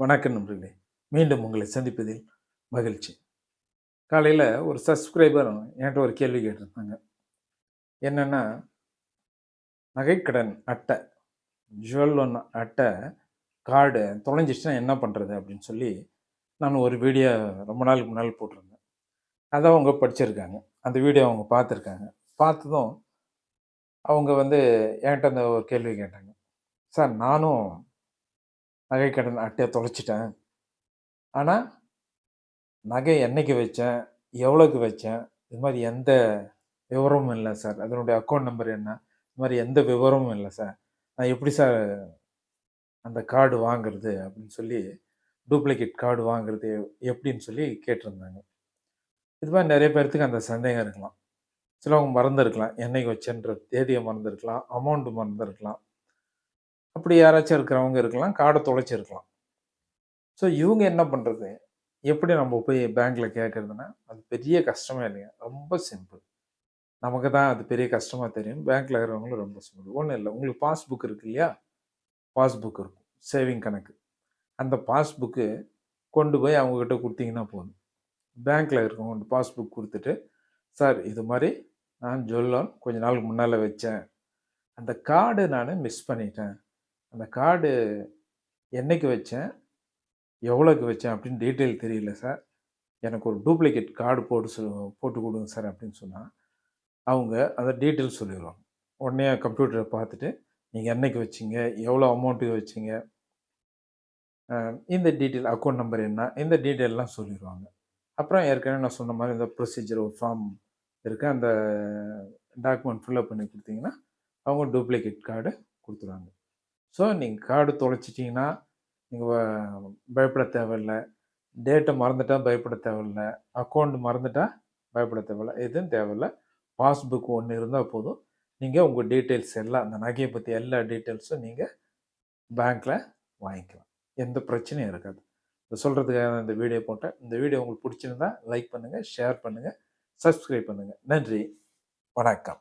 வணக்கம் நண்பர்களே. மீண்டும் உங்களை சந்திப்பதில் மகிழ்ச்சி. காலையில் ஒரு சப்ஸ்கிரைபர் என்கிட்ட ஒரு கேள்வி கேட்டிருந்தாங்க. என்னென்னா நகைக்கடன் அட்டை ஜுவல் ஒன் அட்டை கார்டு தொலைஞ்சிச்சுன்னா என்ன பண்ணுறது அப்படின்னு சொல்லி நான் ஒரு வீடியோ ரொம்ப நாளுக்கு முன்னால் போட்டிருந்தேன். அதை அவங்க படிச்சிருக்காங்க. அந்த வீடியோ அவங்க பார்த்துருக்காங்க. பார்த்ததும் அவங்க வந்து என்கிட்ட அந்த ஒரு கேள்வி கேட்டாங்க. சார் நானும் நகைக்கடன் அட்டையை தொலைச்சிட்டேன். ஆனால் நகை என்னைக்கு வச்சேன்? எவ்வளோக்கு வச்சேன்? இது மாதிரி எந்த விவரமும் இல்லை சார். அதனுடைய அக்கௌண்ட் நம்பர் என்ன? இது மாதிரி எந்த விவரமும் இல்லை சார். நான் எப்படி சார் அந்த கார்டு வாங்குறது அப்படின்னு சொல்லி டூப்ளிகேட் கார்டு வாங்குறது எப்படின்னு சொல்லி கேட்டிருந்தாங்க இது மாதிரி நிறைய பேர்த்துக்கு அந்த சந்தேகம் இருக்கலாம். சிலவங்க மறந்துருக்கலாம். என்னைக்கு வச்சேன்ற தேதியை மறந்துருக்கலாம். அமௌண்ட்டு மறந்துருக்கலாம். அப்படி யாராச்சும் இருக்கிறவங்க இருக்கலாம் கார்டை தொலைச்சிருக்கலாம். ஸோ இவங்க என்ன பண்ணுறது எப்படி நம்ம போய் பேங்க்கில் கேட்குறதுன்னா அது பெரிய கஷ்டமே இல்லைங்க. ரொம்ப சிம்பிள். நமக்கு தான் அது பெரிய கஷ்டமாக தெரியும். பேங்க்கில் இருக்கிறவங்களும் ரொம்ப சிம்பிள். ஒன்றும் இல்லை. உங்களுக்கு பாஸ்புக் இருக்கு இல்லையா? பாஸ்புக் இருக்கும். சேவிங் கணக்கு. அந்த பாஸ்புக்கு கொண்டு போய் அவங்கக்கிட்ட கொடுத்தீங்கன்னா போதும். பேங்க்கில் இருக்கவங்க பாஸ்புக் கொடுத்துட்டு சார் இது மாதிரி நான் ஜொல்லோன் கொஞ்ச நாளுக்கு முன்னால் வச்சேன். அந்த கார்டு நான் மிஸ் பண்ணிட்டேன். அந்த கார்டு என்னைக்கு வச்சேன்? எவ்வளோக்கு வச்சேன் அப்படின்னு டீட்டெயில் தெரியல சார் எனக்கு ஒரு டூப்ளிகேட் கார்டு போட்டு சொல் போட்டு கொடுங்க சார் அப்படின்னு சொன்னால் அவங்க அந்த டீட்டெயில் சொல்லிடுவாங்க உடனே கம்ப்யூட்டரை பார்த்துட்டு நீங்கள் என்னைக்கு வச்சிங்க? எவ்வளோ அமௌண்ட்டுக்கு வச்சிங்க? இந்த டீட்டெயில் அக்கௌண்ட் நம்பர் என்ன? இந்த டீட்டெயிலெலாம் சொல்லிடுவாங்க அப்புறம் ஏற்கனவே நான் சொன்ன மாதிரி இந்த ப்ரொசீஜர் ஒரு ஃபார்ம் இருக்குது அந்த டாக்குமெண்ட் ஃபில்அப் பண்ணி கொடுத்தீங்கன்னா அவங்க டூப்ளிகேட் கார்டு கொடுத்துருவாங்க. ஸோ நீங்கள் கார்டு தொலைச்சிட்டிங்கன்னா நீங்கள் பயப்பட தேவையில்லை. டேட்டை மறந்துட்டால் பயப்பட தேவையில்லை. அக்கௌண்ட் மறந்துட்டால் பயப்பட தேவையில்லை. எதுவும் தேவையில்லை. பாஸ்புக் ஒன்று இருந்தால் போதும். நீங்கள் உங்கள் டீட்டெயில்ஸ் எல்லாம் அந்த நகையை பற்றி எல்லா டீட்டெயில்ஸும் நீங்கள் பேங்க்கில் வாங்கிக்கலாம். எந்த பிரச்சனையும் இருக்காது. இதை சொல்கிறதுக்காக இந்த வீடியோ போட்டேன். இந்த வீடியோ உங்களுக்கு பிடிச்சிருந்தா லைக் பண்ணுங்கள் ஷேர் பண்ணுங்கள் சப்ஸ்கிரைப் பண்ணுங்கள் நன்றி. வணக்கம்.